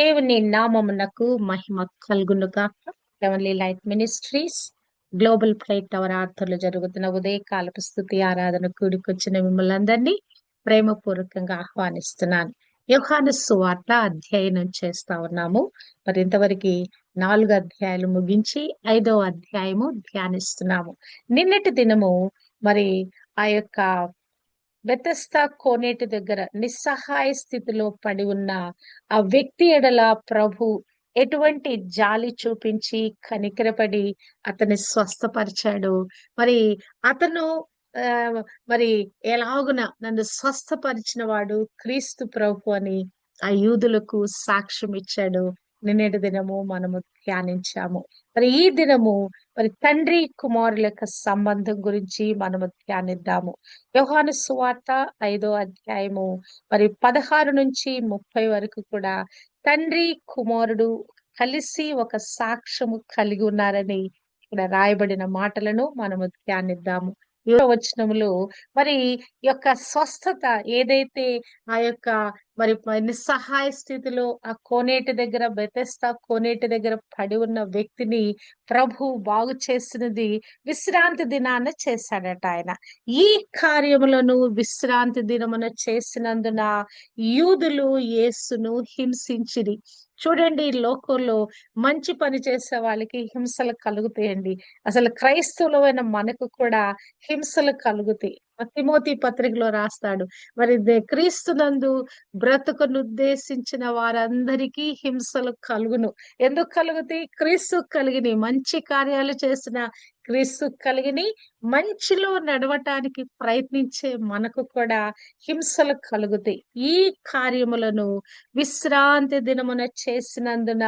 దేవుని నామమునకు మహిమ కలుగునుగా heavenly light ministries global flight tower ఆర్థర్లు జరుగుతున్న ఉదయకాలపు స్థుతి ఆరాధన కూడికొచ్చిన మిమ్మల్ని అందరినీ ప్రేమపూర్వకంగా ఆహ్వానిస్తున్నాను. యోహాను సువార్త అధ్యయనం చేస్తా ఉన్నాము. మరి ఇంతవరకు నాలుగు అధ్యాయాలు ముగించి ఐదో అధ్యాయము ధ్యానిస్తున్నాము. నిన్నటి దినము మరి ఆ యొక్క బెతస్తా కోనేటి దగ్గర నిస్సహాయ స్థితిలో పడి ఉన్న ఆ వ్యక్తి ఎడల ప్రభు ఎటువంటి జాలి చూపించి కనికరపడి అతన్ని స్వస్థపరిచాడు. మరి అతను ఆ మరి ఎలాగున నన్ను స్వస్థపరిచిన వాడు క్రీస్తు ప్రభు అని ఆ యూదులకు సాక్ష్యం ఇచ్చాడు నిన్నటి దినము మనము ధ్యానించాము. మరి ఈ దినము మరి తండ్రి కుమారుల యొక్క సంబంధం గురించి మనము ధ్యానిద్దాము. యోహాను సువార్త ఐదో అధ్యాయము మరి పదహారు నుంచి ముప్పై వరకు కూడా తండ్రి కుమారుడు కలిసి ఒక సాక్ష్యము కలిగి ఉన్నారని ఇక్కడ రాయబడిన మాటలను మనము ధ్యానిద్దాము. వచనములు మరి యొక్క స్వస్థత ఏదైతే ఆ యొక్క మరి నిస్సహాయ స్థితిలో ఆ కోనేటి దగ్గర బెతెస్తా కోనేటి దగ్గర పడి ఉన్న వ్యక్తిని ప్రభు బాగు చేసినది విశ్రాంతి దినాన చేశాడట ఆయన. ఈ కార్యములను విశ్రాంతి దినమున చేసినందున యూదులు యేసును హింసించిరి. చూడండి లోకంలో మంచి పని చేసే వాళ్ళకి హింసలు కలుగుతాయండి. అసలు క్రైస్తవులమైన మనకు కూడా హింసలు కలుగుతాయి. తిమోతి పత్రికలో రాస్తాడు. మరి క్రీస్తునందు బ్రతుకును ఉద్దేశించిన వారందరికీ హింసలు కలుగును. ఎందుకు కలుగుతాయి? క్రీస్తు కలిగిన మంచి కార్యాలు చేసిన క్రీస్తు కలిగిని మంచిలో నడవటానికి ప్రయత్నించే మనకు కూడా హింసలు కలుగుతాయి. ఈ కార్యములను విశ్రాంతి దినమున చేసినందున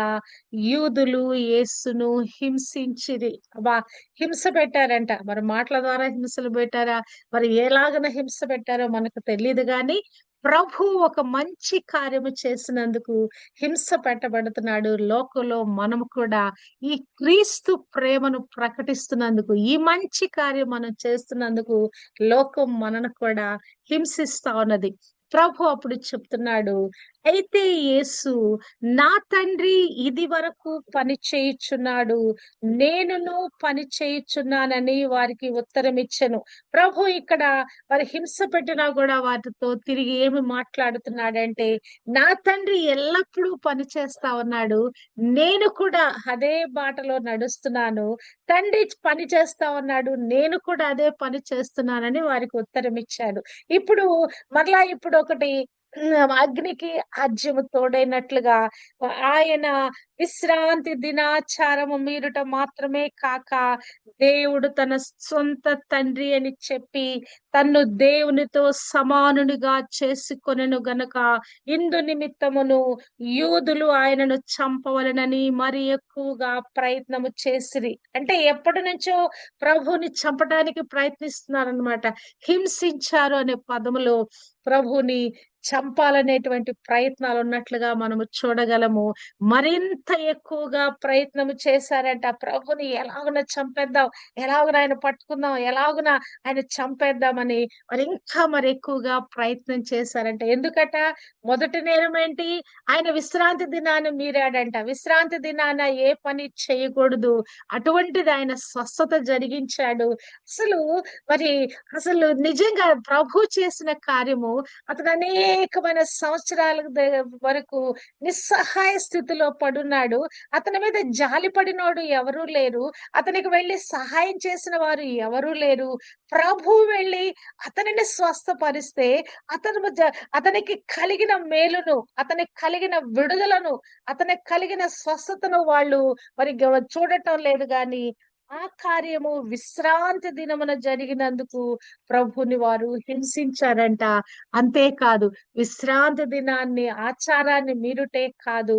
యూదులు యేసును హింసించిరి. అబ్బా హింస పెట్టారంట. మరి మాటల ద్వారా హింసలు పెట్టారా? మరి ఎలాగన హింస పెట్టారో మనకు తెలియదు కానీ ప్రభు ఒక మంచి కార్యము చేసినందుకు హింస పెట్టబడుతున్నాడు. లోకంలో మనము కూడా ఈ క్రీస్తు ప్రేమను ప్రకటిస్తున్నందుకు ఈ మంచి కార్యం మనం చేస్తున్నందుకు లోకం మనను కూడా హింసిస్తా ఉన్నది. ప్రభు అప్పుడు చెప్తున్నాడు అయితే యేసు నా తండ్రి ఇది వరకు పని చేయుచున్నాడు నేనును పని చేయుచున్నానని వారికి ఉత్తరం ఇచ్చను. ప్రభు ఇక్కడ వారి హింస పెట్టినా కూడా వాటితో తిరిగి ఏమి మాట్లాడుతున్నాడంటే నా తండ్రి ఎల్లప్పుడూ పని చేస్తా ఉన్నాడు నేను కూడా అదే బాటలో నడుస్తున్నాను తండ్రి పని చేస్తా ఉన్నాడు నేను కూడా అదే పని చేస్తున్నానని వారికి ఉత్తరం ఇచ్చాడు. ఇప్పుడు మరలా ఇప్పుడు ఒకటి అగ్నికి ఆజ్యము తోడైనట్లుగా ఆయన విశ్రాంతి దినాచారము మీరుట మాత్రమే కాక దేవుడు తన సొంత తండ్రి అని చెప్పి తన్ను దేవునితో సమానునిగా చేసుకొనెను గనక ఇందు నిమిత్తమును యూదులు ఆయనను చంపవలనని మరి ఎక్కువగా ప్రయత్నము చేసిరి. అంటే ఎప్పటి నుంచో ప్రభుని చంపడానికి ప్రయత్నిస్తున్నారనమాట హింసించారు అనే పదములో ప్రభుని చంపాలనేటువంటి ప్రయత్నాలు ఉన్నట్లుగా మనము చూడగలము. మరింత ఎక్కువగా ప్రయత్నం చేశారంట. ప్రభుని ఎలాగున చంపేద్దాం? ఎలాగున ఆయన పట్టుకుందాం? ఎలాగున ఆయన చంపేద్దామని మరి ఇంకా మరి ఎక్కువగా ప్రయత్నం చేశారంట. ఎందుకట? మొదటి నేరం ఏంటి? ఆయన విశ్రాంతి దినాన్ని మీరాడంట. విశ్రాంతి దినాన ఏ పని చేయకూడదు. అటువంటిది ఆయన స్వస్థత జరిగించాడు. అసలు మరి అసలు నిజంగా ప్రభు చేసిన కార్యము అతను అనేకమైన సంవత్సరాల వరకు నిస్సహాయ స్థితిలో ఉన్నాడు. అతని మీద జాలి పడినోడు ఎవరూ లేరు. అతనికి వెళ్ళి సహాయం చేసిన వారు ఎవరూ లేరు. ప్రభు వెళ్ళి అతనిని స్వస్థపరిస్తే అతను అతనికి కలిగిన మేలును అతనికి కలిగిన విడుదలను అతనికి కలిగిన స్వస్థతను వాళ్ళు మరి చూడటం లేదు కానీ ఆ కార్యము విశ్రాంతి దినమున జరిగినందుకు ప్రభుని వారు హింసించారంట. అంతేకాదు విశ్రాంతి దినాన్ని ఆచారాన్ని మీరుటే కాదు.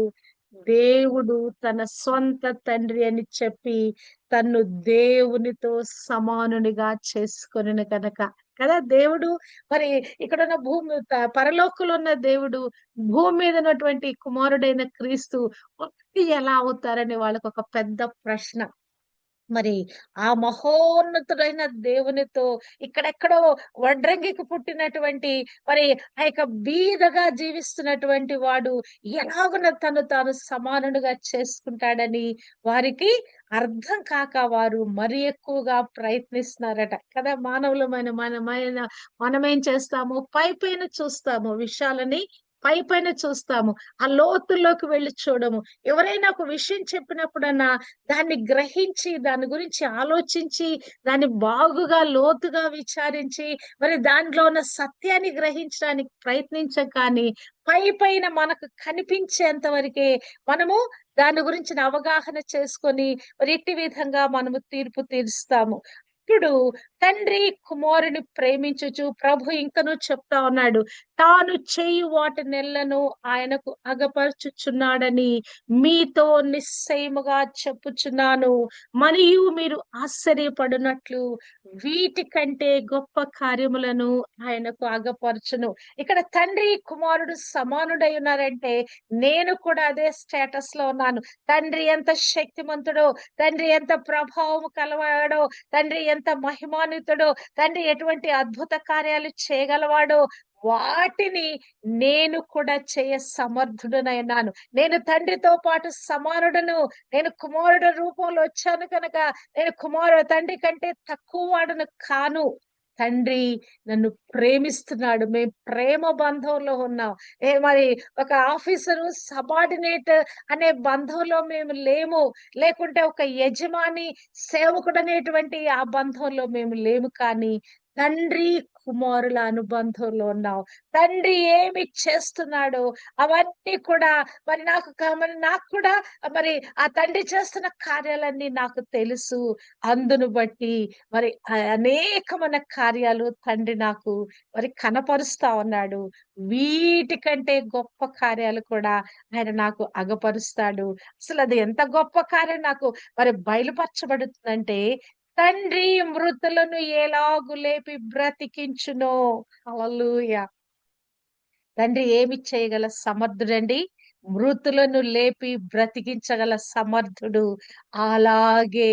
దేవుడు తన సొంత తండ్రి అని చెప్పి తన్ను దేవునితో సమానునిగా చేసుకొని కనుక కదా దేవుడు? మరి ఇక్కడ ఉన్న భూమి పరలోకులు ఉన్న దేవుడు భూమి మీద ఉన్నటువంటి కుమారుడైన క్రీస్తు ఒకటి ఎలా అవుతారని వాళ్ళకి ఒక పెద్ద ప్రశ్న. మరి ఆ మహోన్నతుడైన దేవునితో ఇక్కడెక్కడో వడ్రంగికి పుట్టినటువంటి మరి ఆ యొక్క బీదగా జీవిస్తున్నటువంటి వాడు ఎలాగున తను తాను సమానుడుగా చేసుకుంటాడని వారికి అర్థం కాక వారు మరి ఎక్కువగా ప్రయత్నిస్తున్నారట. కదా మానవులమైన మన మన మనమేం చేస్తాము? పై పైన చూస్తాము విషయాలని పై పైన చూస్తాము. ఆ లోతుల్లోకి వెళ్ళి చూడము. ఎవరైనా ఒక విషయం చెప్పినప్పుడన్నా దాన్ని గ్రహించి దాని గురించి ఆలోచించి దాన్ని బాగుగా లోతుగా విచారించి మరి దాంట్లో ఉన్న సత్యాన్ని గ్రహించడానికి ప్రయత్నించం కానీ పై పైన మనకు కనిపించేంత వరకే మనము దాని గురించిన అవగాహన చేసుకొని మరి ఇట్టి విధంగా మనము తీర్పు తీరుస్తాము. ఇప్పుడు తండ్రి కుమారుని ప్రేమించుచు ప్రభు ఇంకను చెప్తా ఉన్నాడు. తాను చేయు వాటి నెలను ఆయనకు అగపరచుచున్నాడని మీతో నిశ్చయముగా చెప్పుచున్నాను. మరియు మీరు ఆశ్చర్యపడినట్లు వీటికంటే గొప్ప కార్యములను ఆయనకు అగపరచును. ఇక్కడ తండ్రి కుమారుడు సమానుడై ఉన్నారంటే నేను కూడా అదే స్టేటస్లో ఉన్నాను. తండ్రి ఎంత శక్తిమంతుడో తండ్రి ఎంత ప్రభావం కలవాడో తండ్రి ఎంత మహిమాను మహిమాన్వితుడో తండ్రి ఎటువంటి అద్భుత కార్యాలు చేయగలవాడో వాటిని నేను కూడా చేయ సమర్థుడనైనాను నేను తండ్రితో పాటు సమానుడను. నేను కుమారుడు రూపంలో వచ్చాను కనుక నేను కుమారుడు తండ్రి కంటే తక్కువ వాడును కాను. తండ్రి నన్ను ప్రేమిస్తున్నాడు. మేము ప్రేమ బంధంలో ఉన్నాం. ఏ మరి ఒక ఆఫీసరు సబార్డినేట్ అనే బంధంలో మేము లేము. లేకుంటే ఒక యజమాని సేవకుడు అనేటువంటి ఆ బంధంలో మేము లేము. కానీ తండ్రి కుమారుల అనుబంధంలో ఉన్నావు. తండ్రి ఏమి చేస్తున్నాడో అవన్నీ కూడా మరి నాకు మరి నాకు కూడా మరి ఆ తండ్రి చేస్తున్న కార్యాలన్నీ నాకు తెలుసు. అందును బట్టి మరి అనేకమైన కార్యాలు తండ్రి నాకు మరి కనపరుస్తా ఉన్నాడు. వీటికంటే గొప్ప కార్యాలు కూడా ఆయన నాకు అగపరుస్తాడు. అసలు అది ఎంత గొప్ప కార్యం నాకు మరి బయలుపరచబడుతుందంటే తండ్రి మృతులను ఎలాగు లేపి బ్రతికించునో. అలలుయ తండ్రి ఏమి చేయగల సమర్థుడండి? మృతులను లేపి బ్రతికించగల సమర్థుడు. అలాగే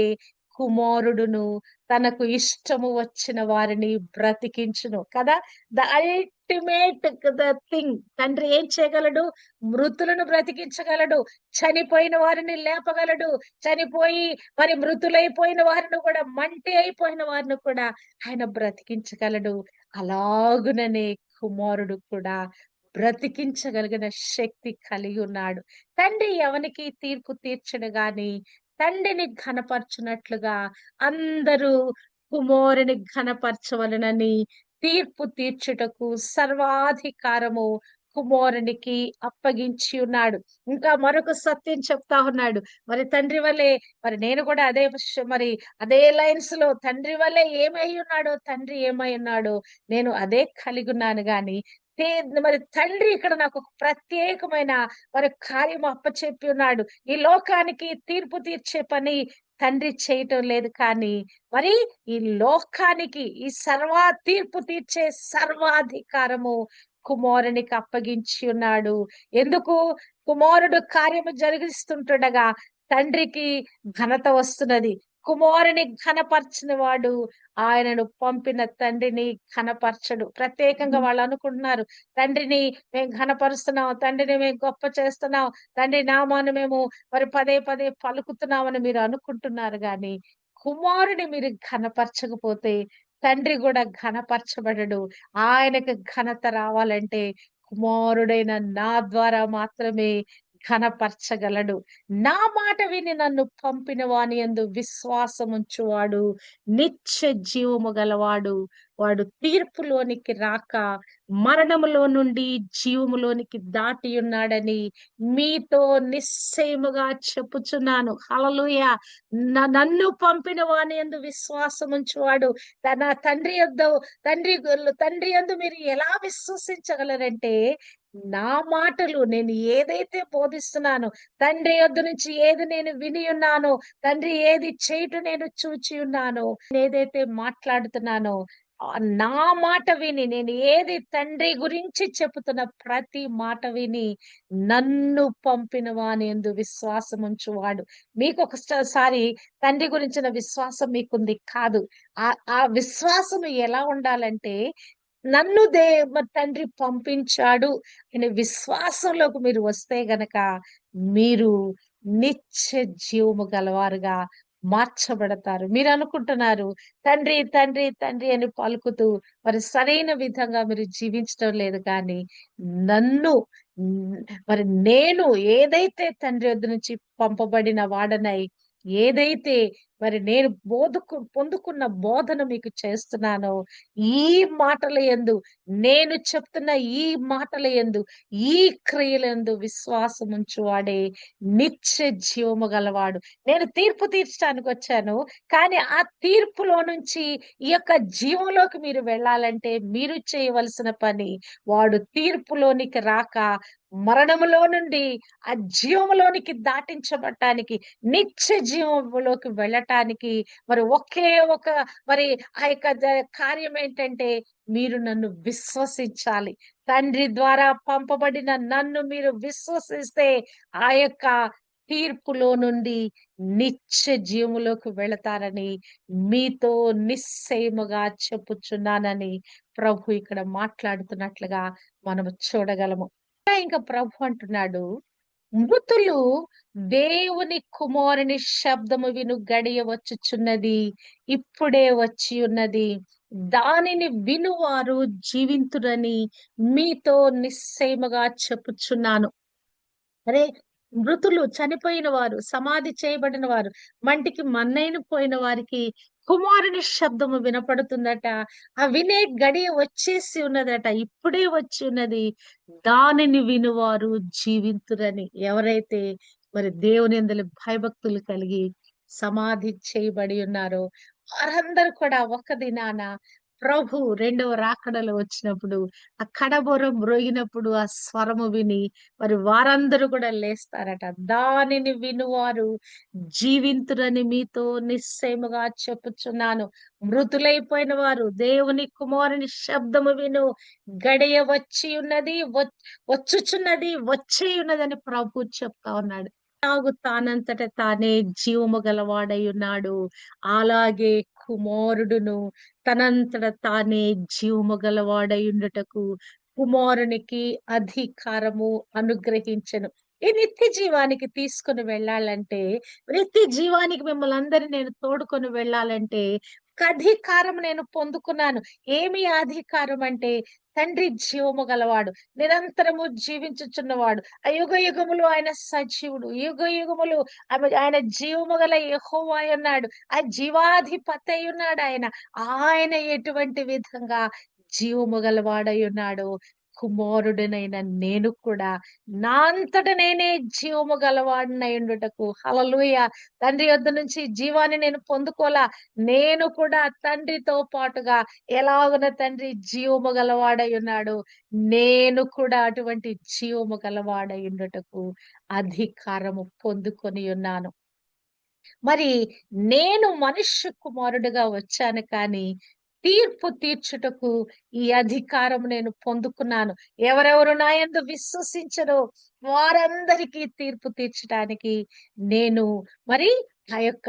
కుమారుడును తనకు ఇష్టము వచ్చిన వారిని బ్రతికించును. కదా? The ultimate the thing. తండ్రి ఏం చేయగలడు? మృతులను బ్రతికించగలడు. చనిపోయిన వారిని లేపగలడు. చనిపోయి మరి మృతులైపోయిన వారిని కూడా మంటి అయిపోయిన వారిని కూడా ఆయన బ్రతికించగలడు. అలాగుననే కుమారుడు కూడా బ్రతికించగలిగిన శక్తి కలిగి ఉన్నాడు. తండ్రి ఎవనికి తీర్పు తీర్చడు గాని తండ్రిని ఘనపరచునట్లుగా అందరూ కుమారుని ఘనపరచవలనని తీర్పు తీర్చుటకు సర్వాధికారము కుమారునికి అప్పగించి ఉన్నాడు. ఇంకా మరొక సత్యం చెప్తా ఉన్నాడు. మరి తండ్రి వల్లే మరి నేను కూడా అదే మరి అదే లైన్స్లో తండ్రి వల్లే ఏమై ఉన్నాడో తండ్రి ఏమై ఉన్నాడో నేను అదే కలిగి ఉన్నాను గాని మరి తండ్రి ఇక్కడ నాకు ఒక ప్రత్యేకమైన మరి కార్యం అప్పచెప్పి ఉన్నాడు. ఈ లోకానికి తీర్పు తీర్చే పని తండ్రి చేయటం లేదు కానీ మరి ఈ లోకానికి ఈ సర్వా తీర్పు తీర్చే సర్వాధికారము కుమారునికి అప్పగించి ఉన్నాడు. ఎందుకు? కుమారుడు కార్యము జరిగిస్తుంటుండగా తండ్రికి ఘనత వస్తున్నది. కుమారుని ఘనపరచిన వాడు ఆయనను పంపిన తండ్రిని ఘనపరచడు. ప్రత్యేకంగా వాళ్ళు అనుకుంటున్నారు తండ్రిని మేము ఘనపరుస్తున్నాం తండ్రిని మేము గొప్ప చేస్తున్నాం తండ్రి నామాన్ని మేము మరి పదే పదే పలుకుతున్నామని మీరు అనుకుంటున్నారు కానీ కుమారుని మీరు ఘనపరచకపోతే తండ్రి కూడా ఘనపరచబడడు. ఆయనకు ఘనత రావాలంటే కుమారుడైన నా ద్వారా మాత్రమే ఘనపరచగలడు నా మాట విని నన్ను పంపిన వాని యందు విశ్వాసముంచువాడు నిత్య జీవము గలవాడు. వాడు తీర్పులోనికి రాక మరణములో నుండి జీవములోనికి దాటి ఉన్నాడని మీతో నిశ్చయముగా చెప్పుచున్నాను. హలలుయ న- నన్ను పంపిన వాని యందు విశ్వాసముంచువాడు తన తండ్రి యొద్ద తండ్రి తండ్రి యందు మీరు ఎలా విశ్వసించగలరంటే నా మాటలు నేను ఏదైతే బోధిస్తున్నానో తండ్రి యొద్ద నుంచి ఏది నేను విని ఉన్నానో తండ్రి ఏది చేయటం నేను చూచి ఉన్నానో ఏదైతే మాట్లాడుతున్నానో నా మాట విని నేను ఏది తండ్రి గురించి చెబుతున్న ప్రతి మాట విని నన్ను పంపిన వాని ఎందు విశ్వాసం ఉంచువాడు. మీకు ఒకసారి తండ్రి గురించిన విశ్వాసం మీకుంది కాదు. ఆ ఆ విశ్వాసం ఎలా ఉండాలంటే నన్ను దే తండ్రి పంపించాడు అనే విశ్వాసంలోకి మీరు వస్తే గనక మీరు నిత్య జీవము గలవారుగా మార్చబడతారు. మీరు అనుకుంటున్నారు తండ్రి తండ్రి తండ్రి అని పలుకుతూ మరి సరైన విధంగా మీరు జీవించడం లేదు కానీ నన్ను మరి నేను ఏదైతే తండ్రి వద్ద నుంచి పంపబడిన వాడనై ఏదైతే మరి నేను బోధకు పొందుకున్న బోధన మీకు చేస్తున్నాను. ఈ మాటల ఎందు నేను చెప్తున్న ఈ మాటల ఎందు ఈ క్రియలందు విశ్వాసం ఉంచువాడే నిత్య జీవము గలవాడు. నేను తీర్పు తీర్చడానికి వచ్చాను కానీ ఆ తీర్పులో నుంచి ఈ యొక్క జీవంలోకి మీరు వెళ్ళాలంటే మీరు చేయవలసిన పని వాడు తీర్పులోనికి రాక మరణములో నుండి ఆ జీవములోనికి దాటించబడటానికి నిత్య జీవములోకి వెళ్ళటానికి మరి ఒకే ఒక మరి ఆ యొక్క కార్యం ఏంటంటే మీరు నన్ను విశ్వసించాలి. తండ్రి ద్వారా పంపబడిన నన్ను మీరు విశ్వసిస్తే ఆ యొక్క తీర్పులో నుండి నిత్య జీవములోకి వెళతారని మీతో నిస్సయముగా చెప్పుచున్నానని ప్రభు ఇక్కడ మాట్లాడుతున్నట్లుగా మనము చూడగలము. ఇంకా ప్రభు అంటున్నాడు మృతులు దేవుని కుమారుని శబ్దము విను గడియ వచ్చుచున్నది ఇప్పుడే వచ్చి ఉన్నది. దానిని వినువారు జీవింతురని మీతో నిశ్చయముగా చెప్పుచున్నాను. అరే మృతులు చనిపోయిన వారు సమాధి చేయబడిన వారు మంటికి మన్నైన పోయిన వారికి కుమారుని శబ్దము వినపడుతుందట. ఆ వినే గడియ వచ్చేసి ఉన్నదట. ఇప్పుడే వచ్చి ఉన్నది. దానిని వినువారు జీవింతురని. ఎవరైతే మరి దేవుని అందరి భయభక్తులు కలిగి సమాధి చేయబడి ఉన్నారో వారందరూ కూడా ఒక దినాన ప్రభు రెండవ రాకడలో వచ్చినప్పుడు ఆ కడబొరం మ్రోగినప్పుడు ఆ స్వరము విని మరి వారందరూ కూడా లేస్తారట. దానిని వినువారు జీవింతురని మీతో నిశ్చయముగా చెప్పుచున్నాను. మృతులైపోయిన వారు దేవుని కుమారుని శబ్దము విను. గడియ వచ్చి ఉన్నది వచ్చుచున్నది వచ్చే ఉన్నదని ప్రభు చెప్తా ఉన్నాడు. తాగు తానంతట తానే జీవము గలవాడై ఉన్నాడు. అలాగే కుమారుడును తనంతట తానే జీవము గలవాడై ఉండుటకు కుమారునికి అధికారము అనుగ్రహించను. ఈ నిత్య జీవానికి తీసుకుని వెళ్ళాలంటే నిత్య జీవానికి మిమ్మల్ని అందరినీ నేను తోడుకొని వెళ్ళాలంటే అధికారం నేను పొందుకున్నాను. ఏమి అధికారం అంటే తండ్రి జీవము గలవాడు నిరంతరము జీవించుచున్నవాడు. ఆ యుగ యుగములు ఆయన సజీవుడు యుగ యుగములు ఆయన జీవము గల యహోవా ఉన్నాడు. ఆ జీవాధిపతి ఉన్నాడు ఆయన. ఆయన ఎటువంటి విధంగా జీవము గలవాడై ఉన్నాడు? కుమారుడినైన నేను కూడా నా అంతట నేనే జీవము గలవాడినయుండుటకు హలలుయ తండ్రి యొద్ద నుంచి జీవాన్ని నేను పొందుకోలా నేను కూడా తండ్రితో పాటుగా ఎలాగున తండ్రి జీవము గలవాడై ఉన్నాడు? నేను కూడా అటువంటి జీవము గలవాడై ఉండుటకు అధికారము పొందుకొని ఉన్నాను. మరి నేను మనుష్య కుమారుడిగా వచ్చాను కానీ తీర్పు తీర్చుటకు ఈ అధికారం నేను పొందుకున్నాను. ఎవరెవరు నా ఎందు విశ్వసించరో వారందరికీ తీర్పు తీర్చడానికి నేను మరి ఆ యొక్క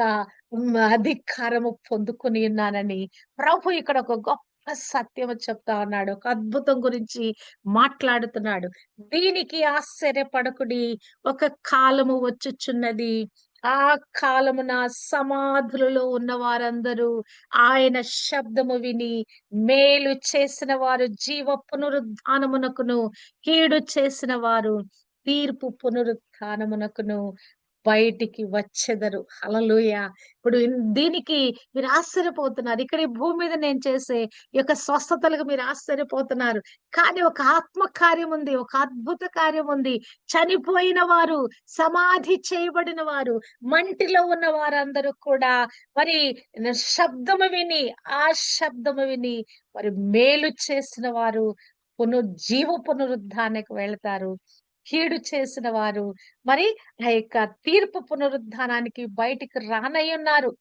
అధికారము పొందుకుని ఉన్నానని ప్రభు ఇక్కడ ఒక గొప్ప సత్యము చెప్తా ఉన్నాడు. ఒక అద్భుతం గురించి మాట్లాడుతున్నాడు. దీనికి ఆశ్చర్యపడకుడి. ఒక కాలము వచ్చుచున్నది. ఆ కాలమున సమాధులలో ఉన్న వారందరూ ఆయన శబ్దము విని మేలు చేసిన వారు జీవ పునరుద్ధానమునకును కీడు చేసిన వారు తీర్పు పునరుత్నమునకును బయటికి వచ్చెదరు. హలలుయ ఇప్పుడు దీనికి మీరు ఆశ్చర్యపోతున్నారు. ఇక్కడ ఈ భూమి మీద నేను చేసే ఈ యొక్క స్వస్థతలకు మీరు ఆశ్చర్యపోతున్నారు. కానీ ఒక ఆత్మ కార్యం ఉంది ఒక అద్భుత కార్యం ఉంది. చనిపోయిన వారు సమాధి చేయబడిన వారు మంటిలో ఉన్న వారందరూ కూడా మరి శబ్దము విని ఆ శబ్దము విని మరి మేలు చేసిన వారు పునర్జీవ పునరుద్ధానికి వెళతారు. కీడు చేసిన వారు. మరి ఆ యొక్క తీర్పు పునరుద్ధానానికి బయటికి రానయ్యున్నారు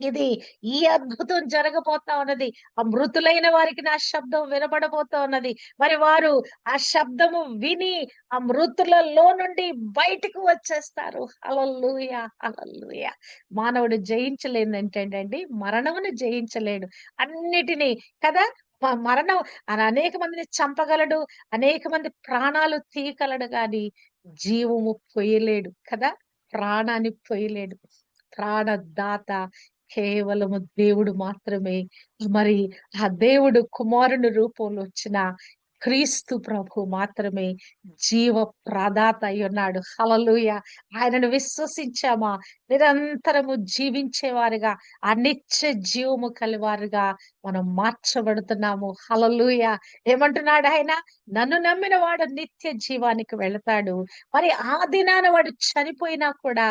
ఇది ఈ అద్భుతం జరగబోతా ఉన్నది. ఆ మృతులైన వారికి నా శబ్దం వినబడబోతా ఉన్నది. మరి వారు ఆ శబ్దము విని ఆ మృతులలో నుండి బయటకు వచ్చేస్తారు. అలల్లుయ అలల్లుయ మానవుడు జయించలేదు ఏంటంటే అండి మరణమును జయించలేడు. అన్నిటినీ కదా మరణం అని అనేక మందిని చంపగలడు అనేక మంది ప్రాణాలు తీయగలడు కానీ జీవము పొయ్యలేడు కదా? ప్రాణాన్ని పొయ్యలేడు. ప్రాణదాత కేవలము దేవుడు మాత్రమే. మరి ఆ దేవుడు కుమారుని రూపంలో వచ్చిన క్రీస్తు ప్రభు మాత్రమే జీవ ప్రదాత అయి ఉన్నాడు హలలుయ ఆయనను విశ్వసించామా? నిరంతరము జీవించేవారుగా ఆ నిత్య జీవము కలివారుగా మనం మార్చబడుతున్నాము. హలలుయ ఏమంటున్నాడు ఆయన? నన్ను నమ్మిన వాడు నిత్య జీవానికి వెళతాడు. మరి ఆ దినాన వాడు చనిపోయినా కూడా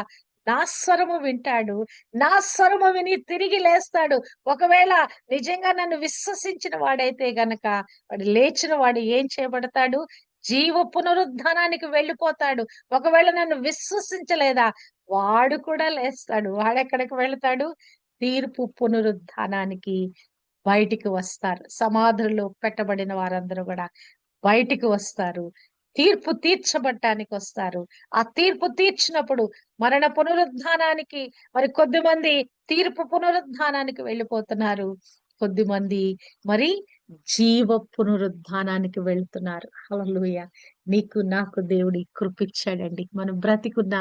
నా స్వరము వింటాడు నా స్వరము విని తిరిగి లేస్తాడు. ఒకవేళ నిజంగా నన్ను విశ్వసించిన వాడైతే గనక వాడు లేచిన వాడు ఏం చేయబడతాడు? జీవ పునరుద్ధానానికి వెళ్ళిపోతాడు. ఒకవేళ నన్ను విశ్వసించలేదా? వాడు కూడా లేస్తాడు. వాడెక్కడికి వెళ్తాడు? తీర్పు పునరుద్ధానానికి బయటికి వస్తారు. సమాధుల్లో పెట్టబడిన వారందరూ కూడా బయటికి వస్తారు. తీర్పు తీర్చబట్టానికి వస్తారు ఆ తీర్పు తీర్చినప్పుడు మరణ పునరుద్ధానానికి మరి కొద్ది మంది తీర్పు పునరుద్ధానానికి వెళ్ళిపోతున్నారు. కొద్ది మంది మరి జీవ పునరుద్ధానానికి వెళ్తున్నారు. హల్లెలూయా. నీకు నాకు దేవుడి కృపిచ్చాడండి మనం బ్రతికున్న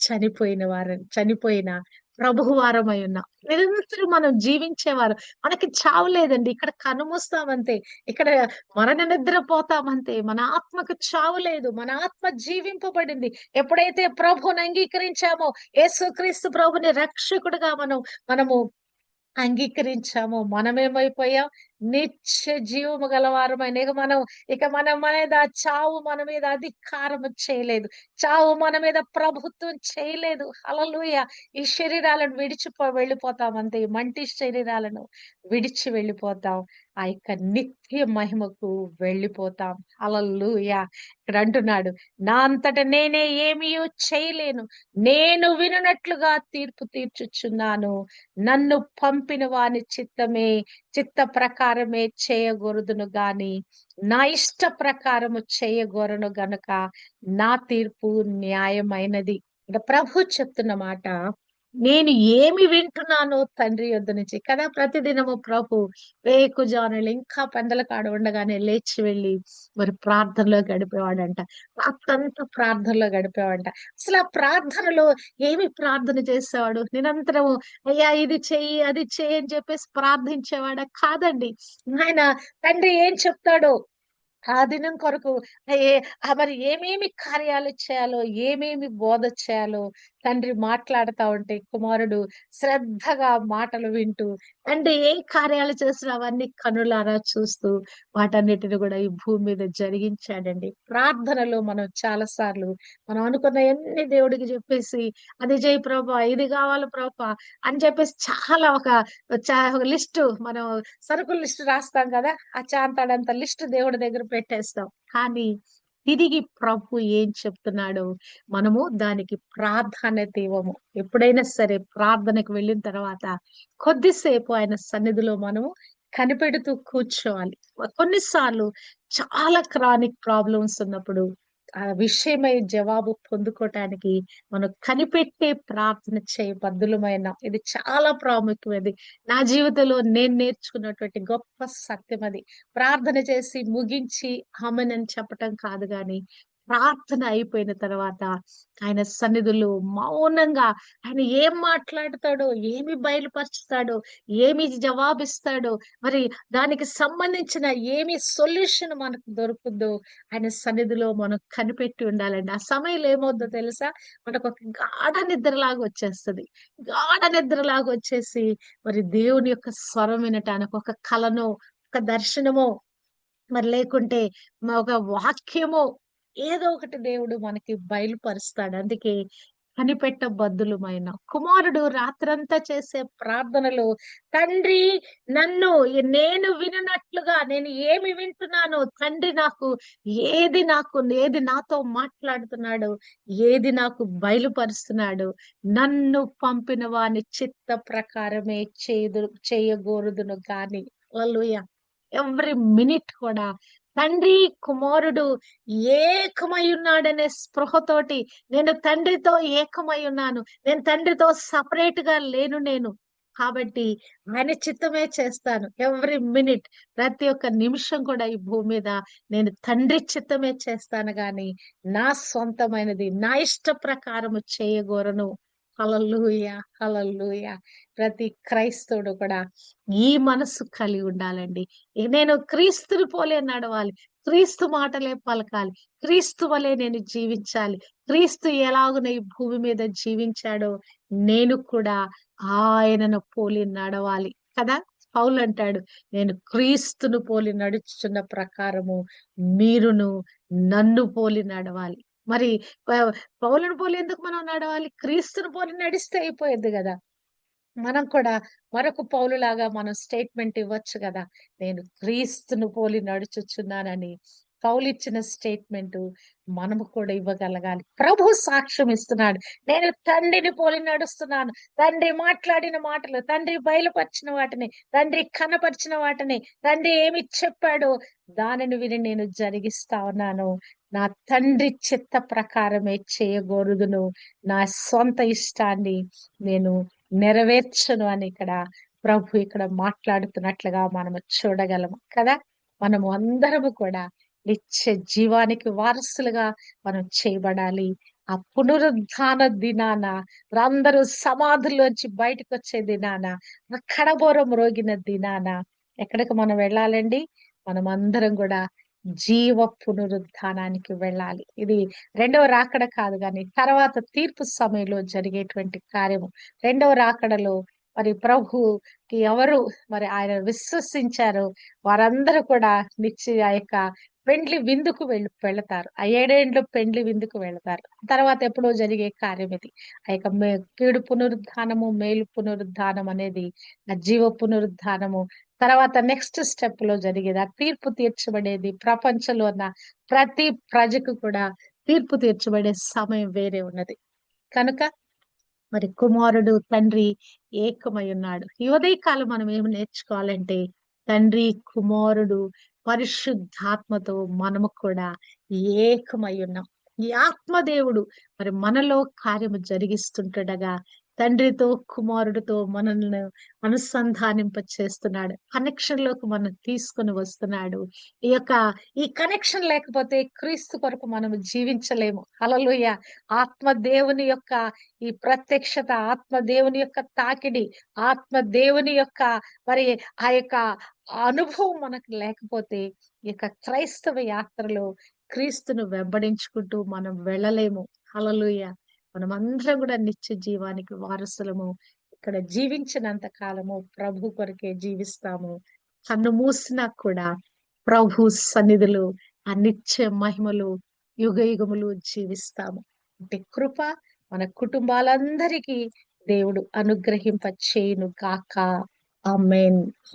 చనిపోయిన వారు చనిపోయిన ప్రభువారమై ఉన్నాం. నిరంతరం మనం జీవించేవారు. మనకి చావు లేదండి. ఇక్కడ కనుమూస్తామంతే. ఇక్కడ మరణ నిద్రపోతామంతే. మన ఆత్మకు చావు లేదు. మన ఆత్మ జీవింపబడింది. ఎప్పుడైతే ప్రభుని అంగీకరించామో యేసుక్రీస్తు ప్రభుని రక్షకుడుగా మనం మనము అంగీకరించాము. మనమేమైపోయాం? నిత్య జీవము గలవారమైన ఇక మనం ఇక మన మీద చావు మన మీద అధికారం చేయలేదు. చావు మన మీద ప్రభుత్వం చేయలేదు. హల్లెలూయా. ఈ శరీరాలను విడిచిపో వెళ్ళిపోతాం అంతే. మంటి శరీరాలను విడిచి వెళ్ళిపోతాం. ఆ యొక్క నిత్య మహిమకు వెళ్ళిపోతాం. హల్లెలూయా. ఇక్కడ అంటున్నాడు నా అంతట నేనే ఏమీ చేయలేను. నేను వినునట్లుగా తీర్పు తీర్చుచున్నాను. నన్ను పంపిన వాని చిత్తమే చిత్త ప్రకారమే చేయగూరదును గాని నా ఇష్ట ప్రకారము చేయగోరను గనుక నా తీర్పు న్యాయమైనది. ఇక్కడ ప్రభు చెప్తున్న మాట నేను ఏమి వింటున్నానో తండ్రి యొద్ద నుంచి కదా ప్రతిదినము ప్రభు వేకుజానులు ఇంకా పందల కాడ ఉండగానే లేచి వెళ్ళి మరి ప్రార్థనలో గడిపేవాడంట. అత్తంత ప్రార్థనలో గడిపేవాడంట. అసలు ఆ ప్రార్థనలో ఏమి ప్రార్థన చేసేవాడు? నిరంతరము అయ్యా ఇది చెయ్యి అది చెయ్యి అని చెప్పేసి ప్రార్థించేవాడా? కాదండి. ఆయన తండ్రి ఏం చెప్తాడో ఆ దినం కొరకు అయ్యే మరి ఏమేమి కార్యాలు చేయాలో ఏమేమి బోధ చేయాలో తండ్రి మాట్లాడుతా ఉంటే కుమారుడు శ్రద్ధగా మాటలు వింటూ అంటే ఏ కార్యాలు చేసినా అవన్నీ కనులారా చూస్తూ వాటన్నిటిని కూడా ఈ భూమి మీద జరిగించాడండి. ప్రార్థనలో మనం చాలా సార్లు మనం అనుకున్న ఎన్ని దేవుడికి చెప్పేసి అది చేయి ప్రభా ఇది కావాలి ప్రభా అని చెప్పేసి చాలా ఒక చా- ఒక లిస్టు మనం సరుకుల లిస్టు రాస్తాం కదా ఆ చాంతాడంత లిస్టు దేవుడి దగ్గర పెట్టేస్తాం. కానీ తిరిగి ప్రభు ఏం చెప్తున్నాడో? మనము దానికి ప్రాధాన్యత ఇవ్వము ఎప్పుడైనా సరే ప్రార్థనకు వెళ్ళిన తర్వాత కొద్దిసేపు ఆయన సన్నిధిలో మనము కనిపెడుతూ కూర్చోవాలి. కొన్నిసార్లు చాలా క్రానిక్ ప్రాబ్లమ్స్ ఉన్నప్పుడు ఆ విషయమై జవాబు పొందుకోవటానికి మనం కనిపెట్టే ప్రార్థన చేయ బద్దులమైన. ఇది చాలా ప్రాముఖ్యమైనది. నా జీవితంలో నేను నేర్చుకున్నటువంటి గొప్ప సత్యం అది. ప్రార్థన చేసి ముగించి ఆమెనని చెప్పటం కాదు కానీ ప్రార్థన అయిపోయిన తర్వాత ఆయన సన్నిధులు మౌనంగా ఆయన ఏం మాట్లాడతాడో ఏమి బయలుపరుచుతాడో ఏమి జవాబిస్తాడో మరి దానికి సంబంధించిన ఏమి సొల్యూషన్ మనకు దొరుకుతుందో ఆయన సన్నిధిలో మనం కనిపెట్టి ఉండాలండి. ఆ సమయంలో ఏమవుద్దో తెలుసా? మనకు ఒక గాఢ నిద్రలాగా వచ్చేస్తది. గాఢ నిద్రలాగా వచ్చేసి మరి దేవుని యొక్క స్వరం వినటానికి ఒక కలనో ఒక దర్శనమో మరి లేకుంటే ఒక వాక్యమో ఏదో ఒకటి దేవుడు మనకి బయలుపరుస్తాడు. అందుకే కనిపెట్ట బద్దులమైన కుమారుడు రాత్రంతా చేసే ప్రార్థనలు తండ్రి నన్ను నేను విననట్లుగా నేను ఏమి వింటున్నాను తండ్రి నాకు ఏది నాకు ఏది నాతో మాట్లాడుతున్నాడు ఏది నాకు బయలుపరుస్తున్నాడు నన్ను పంపిన వాని చిత్త ప్రకారమే చేయదు చేయగోరుదును కానీ వాళ్ళుయ ఎవ్రీ మినిట్ కూడా తండ్రి కుమారుడు ఏకమై ఉన్నాడనే స్పృహతోటి నేను తండ్రితో ఏకమై ఉన్నాను. నేను తండ్రితో సపరేట్గా లేను నేను. కాబట్టి ఆయన చిత్తమే చేస్తాను. ఎవ్రీ మినిట్ ప్రతి ఒక్క నిమిషం కూడా ఈ భూమి మీద నేను తండ్రి చిత్తమే చేస్తాను గాని నా సొంతమైనది నా ఇష్ట ప్రకారము చేయగోరను. Hallelujah hallelujah. ప్రతి క్రైస్తవుడు కూడా ఈ మనసు కలిగి ఉండాలండి. నేను క్రీస్తుని పోలే నడవాలి. క్రీస్తు మాటలే పలకాలి. క్రీస్తు వలె నేను జీవించాలి. క్రీస్తు ఎలాగున ఈ భూమి మీద జీవించాడో నేను కూడా ఆయనను పోలి నడవాలి కదా? పౌలు అంటాడు నేను క్రీస్తును పోలి నడుచుచున్న ప్రకారము మీరును నన్ను పోలి నడవాలి. మరి పౌలను పోలి ఎందుకు మనం నడవాలి? క్రీస్తును పోలి నడిస్తే అయిపోయేది కదా. మనం కూడా మరొక పౌలులాగా మనం స్టేట్మెంట్ ఇవ్వచ్చు కదా. నేను క్రీస్తును పోలి నడుచుచున్నానని. కౌలు ఇచ్చిన స్టేట్మెంట్ మనము కూడా ఇవ్వగలగాలి. ప్రభు సాక్ష్యం ఇస్తున్నాడు. నేను తండ్రిని పోలి నడుస్తున్నాను. తండ్రి మాట్లాడిన మాటలు తండ్రి బయలుపరిచిన వాటిని తండ్రి కనపరిచిన వాటిని తండ్రి ఏమి చెప్పాడో దానిని విని నేను జరిగిస్తా ఉన్నాను. నా తండ్రి చిత్త ప్రకారమే చేయకూడదును నా సొంత ఇష్టాన్ని నేను నెరవేర్చను అని ఇక్కడ ప్రభు ఇక్కడ మాట్లాడుతున్నట్లుగా మనము చూడగలము కదా. మనము అందరము కూడా నిత్య జీవానికి వారసులుగా మనం చేయబడాలి. ఆ పునరుద్ధాన దినాన అందరూ సమాధుల్లోంచి బయటకు వచ్చే దినాన కడబోరం రోగిన దినాన ఎక్కడికి మనం వెళ్ళాలండి? మనం అందరం కూడా జీవ పునరుద్ధానానికి వెళ్ళాలి. ఇది రెండవ రాకడ కాదు కానీ తర్వాత తీర్పు సమయంలో జరిగేటువంటి కార్యము. రెండవ రాకడలో మరి ప్రభుకి ఎవరు మరి ఆయన విశ్వసించారో వారందరూ కూడా నిత్య యొక్క పెండ్లి విందుకు వెళ్ళి వెళతారు. ఆ ఏడేండ్లు పెండ్లి విందుకు వెళతారు. తర్వాత ఎప్పుడో జరిగే కార్యం ఇది. ఆ యొక్క కీడు పునరుద్ధానము మేలు పునరుద్ధానం అనేది ఆ జీవ పునరుద్ధానము. తర్వాత నెక్స్ట్ స్టెప్లో జరిగేది ఆ తీర్పు తీర్చబడేది ప్రపంచంలో ఉన్న ప్రతి ప్రజకు కూడా తీర్పు తీర్చబడే సమయం వేరే ఉన్నది. కనుక మరి కుమారుడు తండ్రి ఏకమై ఉన్నాడు. ఈ ఉదయకాలం మనం ఏమి నేర్చుకోవాలంటే తండ్రి కుమారుడు పరిశుద్ధాత్మతో మనము కూడా ఏకమై ఉన్నాం. ఈ ఆత్మదేవుడు మరి మనలో కార్యము జరిగిస్తుంటడగా తండ్రితో కుమారుడితో మనల్ని అనుసంధానింప చేస్తున్నాడు కనెక్షన్లోకి మనం తీసుకుని వస్తున్నాడు. ఈ యొక్క ఈ కనెక్షన్ లేకపోతే క్రీస్తు కొరకు మనం జీవించలేము. అలలుయ ఆత్మ దేవుని యొక్క ఈ ప్రత్యక్షత ఆత్మ దేవుని యొక్క తాకిడి ఆత్మ దేవుని యొక్క మరి ఆ యొక్క అనుభవం మనకు లేకపోతే ఈ యొక్క క్రైస్తవ యాత్రలో క్రీస్తును వెంబడించుకుంటూ మనం వెళ్ళలేము. అలలుయ మనమందరం కూడా నిత్య జీవానికి వారసులము. ఇక్కడ జీవించినంత కాలము ప్రభు కొరకే జీవిస్తాము. కన్ను మూసినా కూడా ప్రభు సన్నిధులు ఆ నిత్య మహిమలు యుగ యుగములు జీవిస్తాము. అంటే కృప మన కుటుంబాలందరికీ దేవుడు అనుగ్రహింప చేయును కాక ఆమెన్.